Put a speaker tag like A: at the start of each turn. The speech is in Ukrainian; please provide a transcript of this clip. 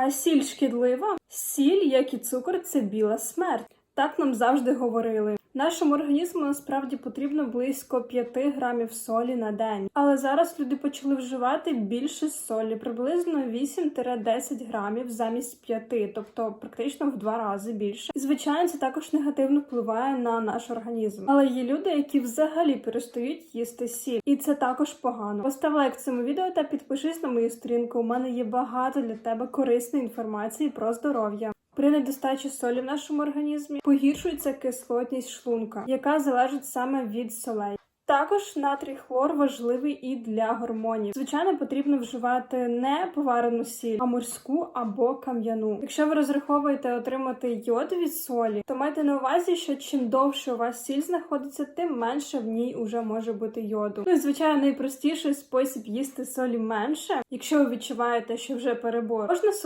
A: А сіль шкідлива? Сіль, як і цукор, це біла смерть. Так нам завжди говорили. Нашому організму насправді потрібно близько 5 грамів солі на день. Але зараз люди почали вживати більше солі, приблизно 8-10 грамів замість 5, тобто практично в два рази більше. І звичайно, це також негативно впливає на наш організм. Але є люди, які взагалі перестають їсти сіль, і це також погано. Постав лайк цьому відео та підпишись на мою сторінку. У мене є багато для тебе корисної інформації про здоров'я. При недостачі солі в нашому організмі погіршується кислотність шлунка, яка залежить саме від солей. Також натрій хлор важливий і для гормонів. Звичайно, потрібно вживати не поварену сіль, а морську або кам'яну. Якщо ви розраховуєте отримати йод від солі, то майте на увазі, що чим довше у вас сіль знаходиться, тим менше в ній уже може бути йоду. Ну і звичайно, найпростіший спосіб їсти солі менше, якщо ви відчуваєте, що вже перебор, можна